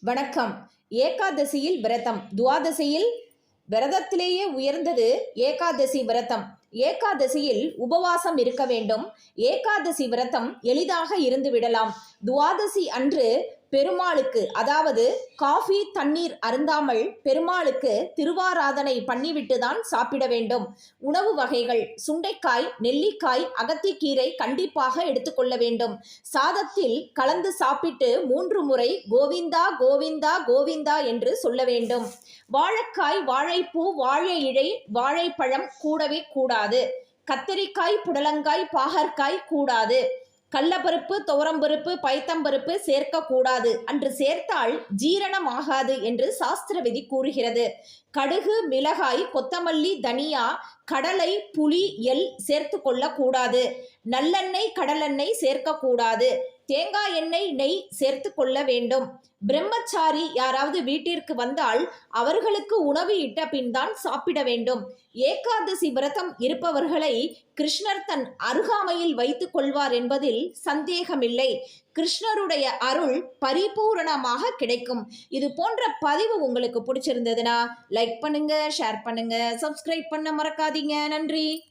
வணக்கம். ஏகாதசியில் விரதம். துவாதசியில் விரதத்திலேயே உயர்ந்தது ஏகாதசி விரதம். ஏகாதசியில் உபவாசம் இருக்க வேண்டும். ஏகாதசி விரதம் எளிதாக இருந்து விடலாம். துவாதசி அன்று பெருமாளுக்கு அதாவது காஃபி தண்ணீர் அருந்தாமல் பெருமாளுக்கு திருவாராதனை பண்ணிவிட்டு தான் சாப்பிட வேண்டும். உணவு வகைகள் சுண்டைக்காய் நெல்லிக்காய் அகத்திக்கீரை கண்டிப்பாக எடுத்துக்கொள்ள வேண்டும். சாதத்தில் கலந்து சாப்பிட்டு மூன்று முறை கோவிந்தா கோவிந்தா கோவிந்தா என்று சொல்ல வேண்டும். வாழைக்காய் வாழைப்பூ வாழை இழை வாழைப்பழம் கூடவே கூடாது. கத்தரிக்காய் புடலங்காய் பாகற்காய் கூடாது. கள்ளப்பருப்பு துவரம்பருப்பு பைத்தம்பருப்பு சேர்க்கக்கூடாது. அன்று சேர்த்தால் ஜீரணம் ஆகாது என்று சாஸ்திர விதி கூறுகிறது. கடுகு மிளகாய் கொத்தமல்லி தனியா கடலை புளி எல் சேர்த்து கொள்ளக்கூடாது. நல்லெண்ணெய் கடலெண்ணெய் சேர்க்கக்கூடாது. தேங்காய் எண்ணெய் நெய் சேர்த்து கொள்ள வேண்டும். பிரம்மச்சாரி யாராவது வீட்டிற்கு வந்தால் அவர்களுக்கு உணவு இட்ட பின் தான் சாப்பிட வேண்டும். ஏகாதசி விரதம் இருப்பவர்களை கிருஷ்ணர் தன் அருகாமையில் வைத்துக் கொள்வார் என்பதில் சந்தேகமில்லை. கிருஷ்ணருடைய அருள் பரிபூரணமாக கிடைக்கும். இது போன்ற பதிவு உங்களுக்கு பிடிச்சிருந்ததுன்னா லைக் பண்ணுங்க ஷேர் பண்ணுங்க சப்ஸ்கிரைப் பண்ண மறக்காதீங்க. நன்றி.